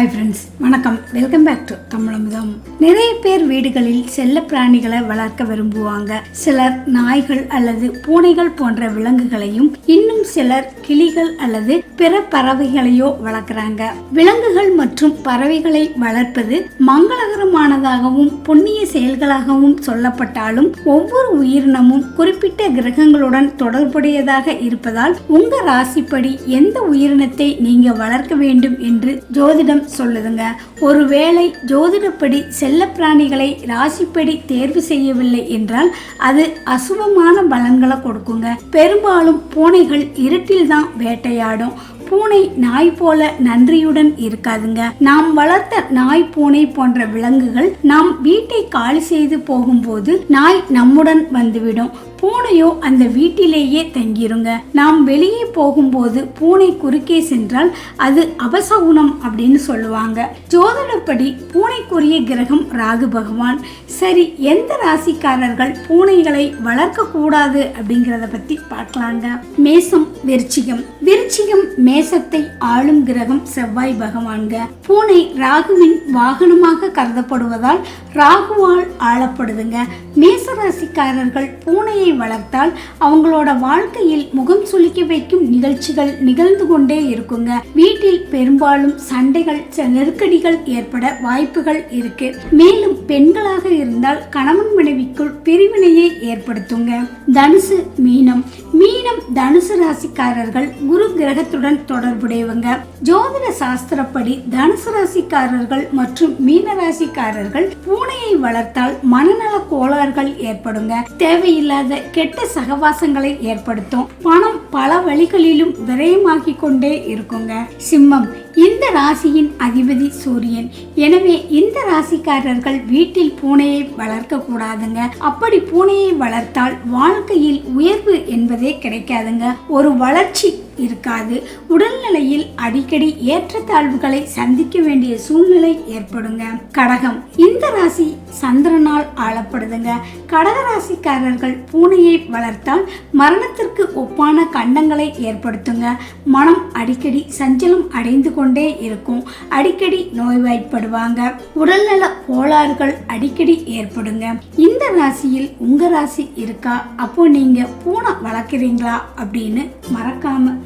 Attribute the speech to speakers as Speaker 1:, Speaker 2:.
Speaker 1: Hi friends வணக்கம். Welcome back to Tamilamudham. நிறைய பேர் வீடுகளில் செல்ல பிராணிகளை வளர்க்க விரும்புவாங்க. சிலர் நாய்கள் அல்லது பூனைகள் போன்ற விலங்குகளையும் இன்னும் சிலர் கிளிகள் அல்லது பிற பறவைகளையோ வளர்க்குறாங்க. விலங்குகள் மற்றும் பறவைகளை வளர்ப்பது மங்களகரமானதாகவும் புண்ணிய செயல்களாகவும் சொல்லப்பட்டாலும் ஒவ்வொரு உயிரினமும் குறிப்பிட்ட கிரகங்களுடன் தொடர்புடையதாக இருப்பதால் உங்க ராசிப்படி எந்த உயிரினத்தை நீங்க வளர்க்க வேண்டும் என்று ஜோதிடம் சொல்லுதுங்க. ஒருவேளை ஜோதிடப்படி செல்லப்பிராணிகளை ராசிப்படி தேர்வு செய்யவில்லை என்றால் அது அசுபமான பலன்களை கொடுக்குங்க. பெரும்பாலும் பூனைகள் இருட்டில் தான் வேட்டையாடும். பூனை நாய் போல நன்றியுடன் இருக்காதுங்க. நாம் வளர்த்த நாய் பூனை போன்ற விலங்குகள் நாம் வீட்டை காலி செய்து போகும்போது நாய் நம்முடன் வந்துவிடும். பூனையோ அந்த வீட்டிலேயே தங்கிருங்க. நாம் வெளியே போகும்போது பூனை குறுக்கே சென்றால் அது அபசகுணம் அப்படின்னு சொல்லுவாங்க. ஜோதிடப்படி பூனைக்குரிய கிரகம் ராகு பகவான். சரி எந்த ராசிக்காரர்கள் பூனைகளை வளர்க்க கூடாது அப்படிங்கிறத பத்தி பார்க்கலாங்க. மேசம் விருச்சிகம். விருச்சிகம் மேசத்தை ஆளும் கிரகம் செவ்வாய் பகவான்க. பூனை ராகுவின் வாகனமாக கருதப்படுவதால் ராகுவால் ஆளப்படுதுங்க. மேசராசிக்காரர்கள் பூனையை வளர்த்தால் அவங்களோட வாழ்க்கையில் முகம் சுளிக்க வைக்கும் நிகழ்ச்சிகள் நிகழ்ந்து கொண்டே இருக்குங்க. வீட்டில் பெரும்பாலும் சண்டைகள் நெருக்கடிகள் ஏற்பட வாய்ப்புகள் இருக்கு. மேலும் பெண்களாக இருந்தால் கணவன் மனைவிக்குள் பிரிவினையை ஏற்படுத்துங்க. தனுசு மீனம். மீன் மேலும் தனுசு ராசிக்காரர்கள் குரு கிரகத்துடன் தொடர்புடையவங்க. ஜோதிட சாஸ்திரப்படி தனுசு ராசிக்காரர்கள் மற்றும் மீன ராசிக்காரர்கள் பூனையை வளர்த்தால் மனநல கோளாறுகள் ஏற்படுங்க. தேவையில்லாத கெட்ட சகவாசங்களை ஏற்படுத்தும். பணம் பல வழிகளிலும் விரயமாகி கொண்டே இருக்குங்க. சிம்மம் இந்த ராசியின் அதிபதி சூரியன். எனவே இந்த ராசிக்காரர்கள் வீட்டில் பூனையை வளர்க்க கூடாதுங்க அப்படி பூனையை வளர்த்தால் வாழ்க்கையில் உயர்வு என்பதே கிடைக்கும். கிடைக்காதுங்க ஒரு வளர்ச்சி இருக்காது. உடல்நிலையில் அடிக்கடி ஏற்றத்தாழ்வுகளை சந்திக்க வேண்டிய சூழ்நிலை ஏற்படுங்க. கடகம். இந்த ராசி சந்திரனால் ஆளப்படுதுங்க. கடக ராசிக்காரர்கள் பூனையை வளர்த்தால் மரணத்திற்கு ஒப்பான கண்டங்களை ஏற்படுத்துங்க. மனம் அடிக்கடி சஞ்சலம் அடைந்து கொண்டே இருக்கும். அடிக்கடி நோய்வாய்ப்படுவாங்க. உடல்நல கோளாறுகள் அடிக்கடி ஏற்படுங்க. இந்த ராசியில் உங்க ராசி இருக்கா? அப்போ நீங்க பூனை வளர்க்குறீங்களா? அப்படின்னு மறக்காம